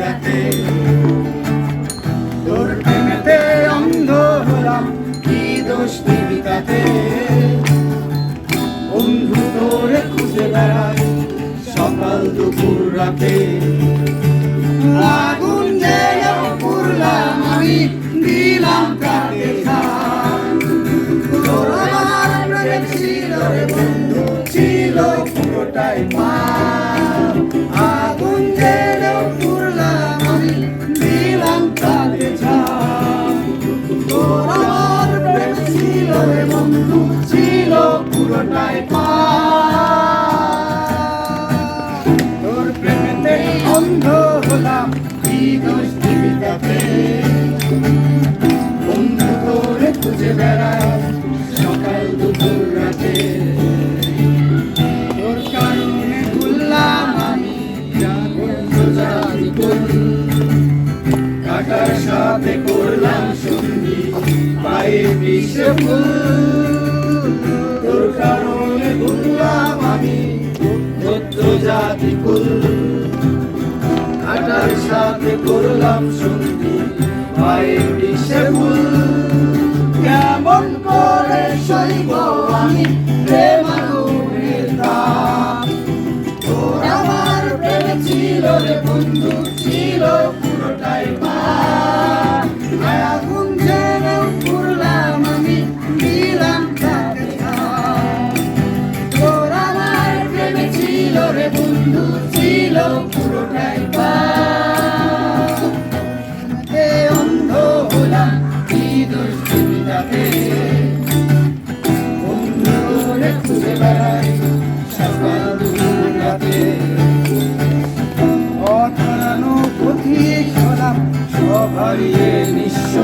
রাতে। তোর প্রেমেতে অন্ধ হলাম, কি দোষ দিবি তাতে? বন্ধু তোরে খুঁজে সকাল দুপুর রাতে। আগুন যেন পুরলাম আমি, দিলাম ছিল রে বন্ধু, ছিল পুরোটাই পাপ তোর আমার প্রেম ছিল রে বন্ধু, ছিল পুরোটাই পাপ। তোর প্রেমেতে অন্ধ হলাম, কি দোষ দিবি তাতে? বন্ধু তোরে খুঁজে বেড়াই সকাল দুপুর রাতে। তোর কারণে ভুললাম আমি বন্ধু জানি কোন কাটার সাথে তোর কারণে ভুললাম আমি ভদ্র জাতি কুল কাটার সাথে করলাম সঙ্গী পায়ে বিষে ফুল কেমন করে সইব আমি প্রেম আগুনের তাপ তোর আমার প্রেম ছিল রে বন্ধু, ছিল পুরোটাই পাপ বন্ধু ছিল পুরোটাই এ অন্ধ হলাম কি দোষ দিবি তাতে বন্ধু তোরে খুঁজে বেড়াই সকাল দুপুর রাতে অধরানো পথিক হলাম সব হারিয়ে নিঃস্ব।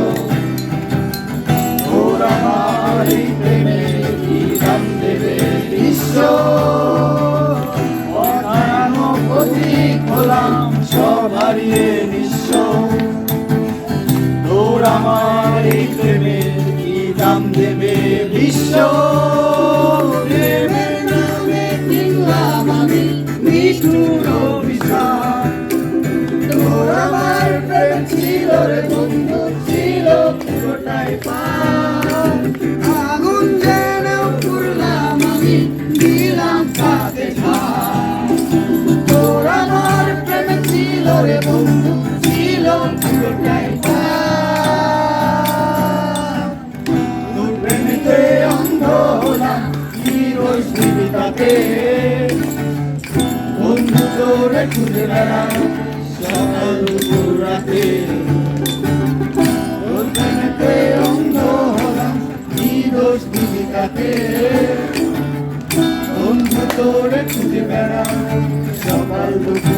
তোর আমার প্রেমে কি দাম দেবে বিশ্ব দাম তাতে বন্ধু তোরে খুঁজে বেড়াই সকাল দুপুর রাতে অন্ধ হলাম দিবি তাতে বন্ধু তোরে খুঁজে বেড়াই সকাল দুপুর